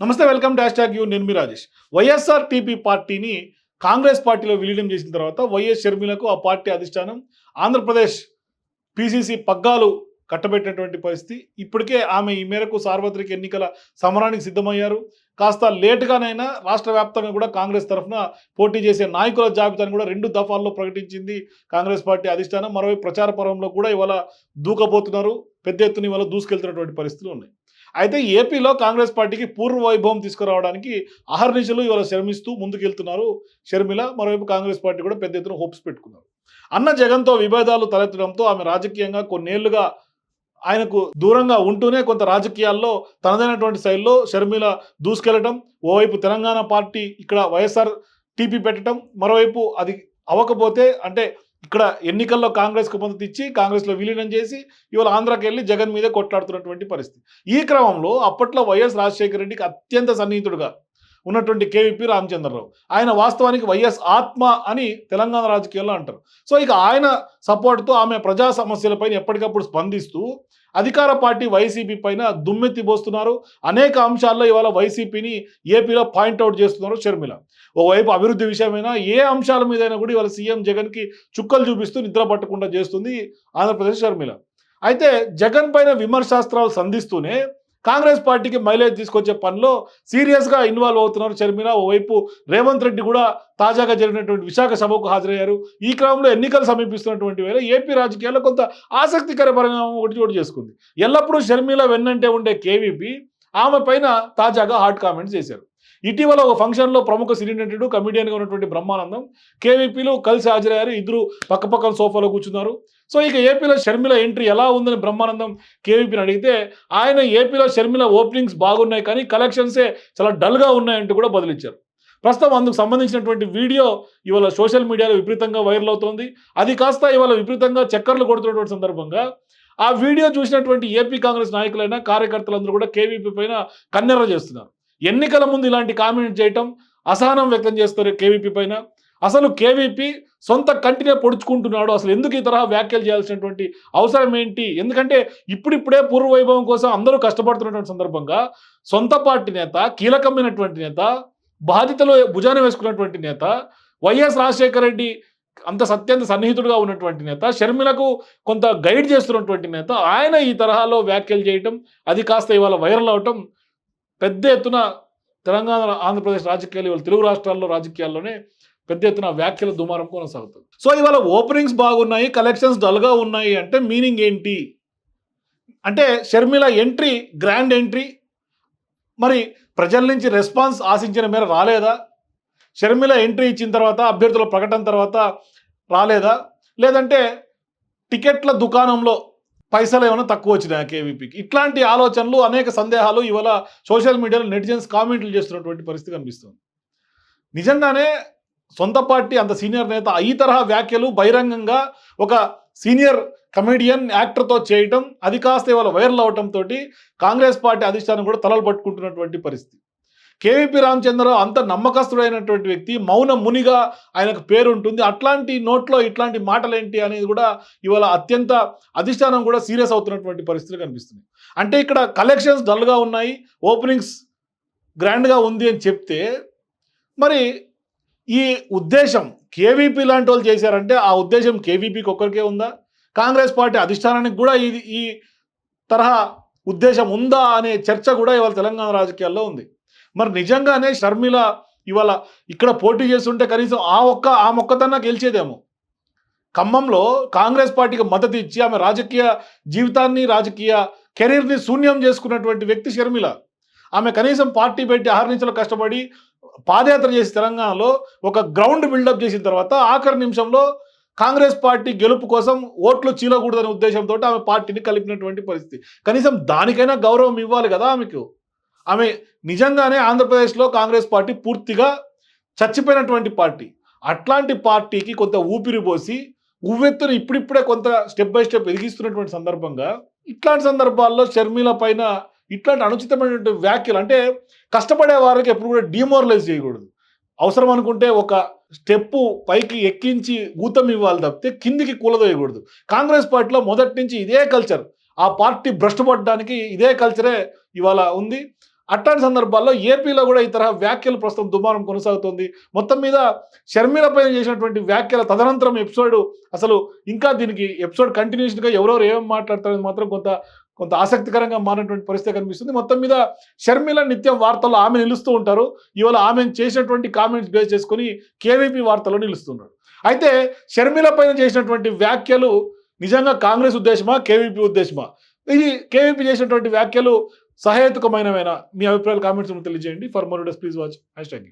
నమస్తే welcome dash tag you నేను మీ Rajesh. YSR TP పార్టీని కాంగ్రెస్ పార్టీలో విలీనం చేసిన తర్వాత వైఎస్ షర్మిలకు ఆ పార్టీ అధిష్టానం ఆంధ్రప్రదేశ్ పిసిసి పగ్గాలు కట్టబెట్టినటువంటి పరిస్థితి. ఇప్పటికే ఆమె ఈ మేరకు సార్వత్రిక ఎన్నికల సమరానికి సిద్ధమయ్యారు. కాస్త లేటుగానైనా రాష్ట్ర వ్యాప్తంగా కూడా కాంగ్రెస్ తరఫున పోటీ చేసే నాయకుల జాబితాను కూడా రెండు దఫాల్లో ప్రకటించింది కాంగ్రెస్ పార్టీ అధిష్టానం. మరోవైపు ప్రచార పర్వంలో కూడా ఇవాళ దూకబోతున్నారు పెద్ద ఎత్తున ఇవాళ దూసుకెళ్తున్నటువంటి పరిస్థితులు ఉన్నాయి. అయితే ఏపీలో కాంగ్రెస్ పార్టీకి పూర్వ వైభవం తీసుకురావడానికి అహర్నిశలు ఇవాళ శ్రమిస్తూ ముందుకెళ్తున్నారు. షర్మిల మరోవైపు కాంగ్రెస్ పార్టీ కూడా పెద్ద ఎత్తున హోప్స్ పెట్టుకున్నారు. అన్న జగన్తో విభేదాలు తలెత్తడంతో ఆమె రాజకీయంగా కొన్నేళ్ళుగా ఆయనకు దూరంగా ఉంటూనే కొంత రాజకీయాల్లో తనదైనటువంటి శైలిలో షర్మిల దూసుకెళ్ళడం ఓవైపు తెలంగాణ పార్టీ ఇక్కడ వైఎస్ఆర్ టీపీ పెట్టడం మరోవైపు అది అవ్వకపోతే అంటే ఇక్కడ ఎన్నికల్లో కాంగ్రెస్కు మద్దతు ఇచ్చి కాంగ్రెస్లో విలీనం చేసి ఇవాళ ఆంధ్రాకి వెళ్ళి జగన్ మీదే కొట్లాడుతున్నటువంటి పరిస్థితి. ఈ క్రమంలో అప్పట్లో వైఎస్ రాజశేఖర రెడ్డికి అత్యంత సన్నిహితుడుగా ఉన్నటువంటి కేవీపీ రామచంద్రరావు. ఆయన వాస్తవానికి వైఎస్ ఆత్మ అని తెలంగాణ రాజకీయాల్లో అంటారు. సో ఇక ఆయన సపోర్ట్తో ఆమె ప్రజా సమస్యలపైన ఎప్పటికప్పుడు స్పందిస్తూ అధికార పార్టీ వైసీపీ పైన దుమ్మెత్తి పోస్తున్నారు. అనేక అంశాల్లో ఇవాళ వైసీపీని ఏపీలో పాయింట్అవుట్ చేస్తున్నారు షర్మిల. ఓవైపు అభివృద్ధి విషయమైనా ఏ అంశాల మీదైనా కూడా ఇవాళ సీఎం జగన్కి చుక్కలు చూపిస్తూ నిద్ర పట్టకుండా చేస్తుంది ఆంధ్రప్రదేశ్ షర్మిల. అయితే జగన్ పైన విమర్శాస్త్రాలు సంధిస్తూనే కాంగ్రెస్ పార్టీకి మైలేజ్ తీసుకొచ్చే పనిలో సీరియస్గా ఇన్వాల్వ్ అవుతున్నారు చర్మిన ఓవైపు రేవంత్ రెడ్డి కూడా తాజాగా జరిగినటువంటి విశాఖ సభకు హాజరయ్యారు. ఈ క్రమంలో ఎన్నికలు సమీపిస్తున్నటువంటి వేళ ఏపీ రాజకీయాల్లో కొంత ఆసక్తికర పరిణామం ఒకటి చోటు చేసుకుంది. ఎల్లప్పుడూ షర్మిల వెన్నంటే ఉండే కేవీపీ ఆమె పైన తాజాగా హాట్ కామెంట్స్ చేశారు. ఇటీవల ఒక ఫంక్షన్లో ప్రముఖ సినీ నటుడు కమిడియన్గా ఉన్నటువంటి బ్రహ్మానందం కేవీపీలు కలిసి హాజరయ్యారు. ఇద్దరు పక్కపక్కన సోఫాలో కూర్చున్నారు. సో ఇక ఏపీలో షర్మిల ఎంట్రీ ఎలా ఉందని బ్రహ్మానందం కేవీపీని అడిగితే ఆయన ఏపీలో షర్మిల ఓపెనింగ్స్ బాగున్నాయి కానీ కలెక్షన్సే చాలా డల్గా ఉన్నాయంటూ కూడా బదిలిచ్చారు. ప్రస్తుతం అందుకు సంబంధించినటువంటి వీడియో ఇవాళ సోషల్ మీడియాలో విపరీతంగా వైరల్ అవుతోంది. అది కాస్త ఇవాళ విపరీతంగా చక్కర్లు కొడుతున్నటువంటి సందర్భంగా ఆ వీడియో చూసినటువంటి ఏపీ కాంగ్రెస్ నాయకులైన కార్యకర్తలందరూ కూడా కేవీపీ పైన కన్నెర్ర చేస్తున్నారు. ఎన్నికల ముందు ఇలాంటి కామెంట్ చేయటం అసహనం వ్యక్తం చేస్తారు కేవీపీ పైన. అసలు కేవీపీ సొంత కంటినే పొడుచుకుంటున్నాడు. అసలు ఎందుకు ఈ తరహా వ్యాఖ్యలు చేయాల్సినటువంటి అవసరం ఏంటి? ఎందుకంటే ఇప్పుడిప్పుడే పూర్వ వైభవం కోసం అందరూ కష్టపడుతున్నటువంటి సందర్భంగా సొంత పార్టీ నేత కీలకమైనటువంటి నేత బాధితలో భుజాన వేసుకున్నటువంటి నేత వైఎస్ రాజశేఖర రెడ్డి అంత సత్యంత సన్నిహితుడుగా ఉన్నటువంటి నేత షర్మిలకు కొంత గైడ్ చేస్తున్నటువంటి నేత ఆయన ఈ తరహాలో వ్యాఖ్యలు చేయటం అది కాస్త ఇవాళ వైరల్ అవటం పెద్ద ఎత్తున తెలంగాణ ఆంధ్రప్రదేశ్ రాజకీయాలు ఇవాళ తెలుగు రాష్ట్రాల్లో రాజకీయాల్లోనే పెద్ద ఎత్తున వ్యాఖ్యల దుమారం కొనసాగుతుంది. సో ఇవాళ ఓపెనింగ్స్ బాగున్నాయి కలెక్షన్స్ డల్గా ఉన్నాయి అంటే మీనింగ్ ఏంటి? అంటే షర్మిల ఎంట్రీ గ్రాండ్ ఎంట్రీ మరి ప్రజల నుంచి రెస్పాన్స్ ఆశించిన మేర రాలేదా? షర్మిల ఎంట్రీ ఇచ్చిన తర్వాత అభ్యర్థుల ప్రకటన తర్వాత రాలేదా? లేదంటే టికెట్ల దుకాణంలో పైసలు ఏమైనా తక్కువ వచ్చినాయి కేవీపీకి ఇట్లాంటి ఆలోచనలు అనేక సందేహాలు ఇవాళ సోషల్ మీడియాలో నెటిజన్స్ కామెంట్లు చేస్తున్నటువంటి పరిస్థితి కనిపిస్తుంది. నిజంగానే సొంత పార్టీ అంత సీనియర్ నేత ఈ తరహా వ్యాఖ్యలు బహిరంగంగా ఒక సీనియర్ కమెడియన్ యాక్టర్తో చేయటం అది కాస్త ఇవాళ వైరల్ అవటంతో కాంగ్రెస్ పార్టీ అధిష్టానం కూడా తలలు పట్టుకుంటున్నటువంటి పరిస్థితి. కేవీపీ రామచంద్రరావు అంత నమ్మకస్తుడైనటువంటి వ్యక్తి మౌన మునిగా ఆయనకు పేరు ఉంటుంది అట్లాంటి నోట్లో ఇట్లాంటి మాటలేంటి అనేది కూడా ఇవాళ అత్యంత అధిష్టానం కూడా సీరియస్ అవుతున్నటువంటి పరిస్థితులు కనిపిస్తున్నాయి. అంటే ఇక్కడ కలెక్షన్స్ డల్గా ఉన్నాయి ఓపెనింగ్స్ గ్రాండ్గా ఉంది అని చెప్తే మరి ఈ ఉద్దేశం కేవీపీ లాంటి వాళ్ళు చేశారంటే ఆ ఉద్దేశం కేవీపీకి ఒక్కరికే ఉందా? కాంగ్రెస్ పార్టీ అధిష్టానానికి కూడా ఇది ఈ తరహా ఉద్దేశం ఉందా అనే చర్చ కూడా ఇవాళ తెలంగాణ రాజకీయాల్లో ఉంది. మరి నిజంగానే షర్మిల ఇవాళ ఇక్కడ పోటీ చేస్తుంటే కనీసం ఆ ఒక్క ఆ మొక్కతన్నా గెలిచేదేమో. ఖమ్మంలో కాంగ్రెస్ పార్టీకి మద్దతు ఇచ్చి ఆమె రాజకీయ జీవితాన్ని రాజకీయ కెరీర్ని శూన్యం చేసుకున్నటువంటి వ్యక్తి షర్మిల. ఆమె కనీసం పార్టీ పెట్టి ఆహరించలో కష్టపడి పాదయాత్ర చేసి తెలంగాణలో ఒక గ్రౌండ్ బిల్డప్ చేసిన తర్వాత ఆఖరి నిమిషంలో కాంగ్రెస్ పార్టీ గెలుపు కోసం ఓట్లు చీలకూడదనే ఉద్దేశంతో ఆమె పార్టీని కలిపినటువంటి పరిస్థితి. కనీసం దానికైనా గౌరవం ఇవ్వాలి కదా ఆమెకు. ఆమె నిజంగానే ఆంధ్రప్రదేశ్లో కాంగ్రెస్ పార్టీ పూర్తిగా చచ్చిపోయినటువంటి పార్టీ. అట్లాంటి పార్టీకి కొంత ఊపిరి పోసి ఉవ్వెత్తును ఇప్పుడిప్పుడే కొంత స్టెప్ బై స్టెప్ ఎదిగిస్తున్నటువంటి సందర్భంగా ఇట్లాంటి సందర్భాల్లో షర్మిల పైన ఇట్లాంటి అనుచితమైనటువంటి వ్యాఖ్యలు అంటే కష్టపడే వారికి ఎప్పుడు కూడా డిమోరలైజ్ చేయకూడదు. అవసరం అనుకుంటే ఒక స్టెప్పు పైకి ఎక్కించి ఊతం ఇవ్వాలి తప్పితే కిందికి కూలదోయకూడదు. కాంగ్రెస్ పార్టీలో మొదటి నుంచి ఇదే కల్చర్. ఆ పార్టీ భ్రష్టుపడడానికి ఇదే కల్చరే ఇవాళ ఉంది. అట్లాంటి సందర్భాల్లో ఏపీలో కూడా ఈ తరహా వ్యాఖ్యలు ప్రస్తుతం దుమారం కొనసాగుతోంది. మొత్తం మీద షర్మిల పైన చేసినటువంటి వ్యాఖ్యల తదనంతరం ఎపిసోడ్ అసలు ఇంకా దీనికి ఎపిసోడ్ కంటిన్యూషన్గా ఎవరెవరు ఏమేమి మాట్లాడతారని మాత్రం కొంత కొంత ఆసక్తికరంగా మారినటువంటి పరిస్థితి కనిపిస్తుంది. మొత్తం మీద షర్మిల నిత్యం వార్తల్లో ఆమె నిలుస్తూ ఉంటారు. ఇవాళ ఆమె చేసినటువంటి కామెంట్స్ బేస్ చేసుకొని కేవీపీ వార్తల్లో నిలుస్తున్నారు అయితే షర్మిల పైన చేసినటువంటి వ్యాఖ్యలు నిజంగా కాంగ్రెస్ ఉద్దేశమా కేవీపీ ఉద్దేశమా? ఇది కేవీపీ చేసినటువంటి వ్యాఖ్యలు సహేతుకమైనవైనా మీ అభిప్రాయాలు కామెంట్స్ తెలియజేయండి. ఫర్ మోర్ డస్ ప్లీజ్ వాచ్ హ్యాష్ ట్యాగ్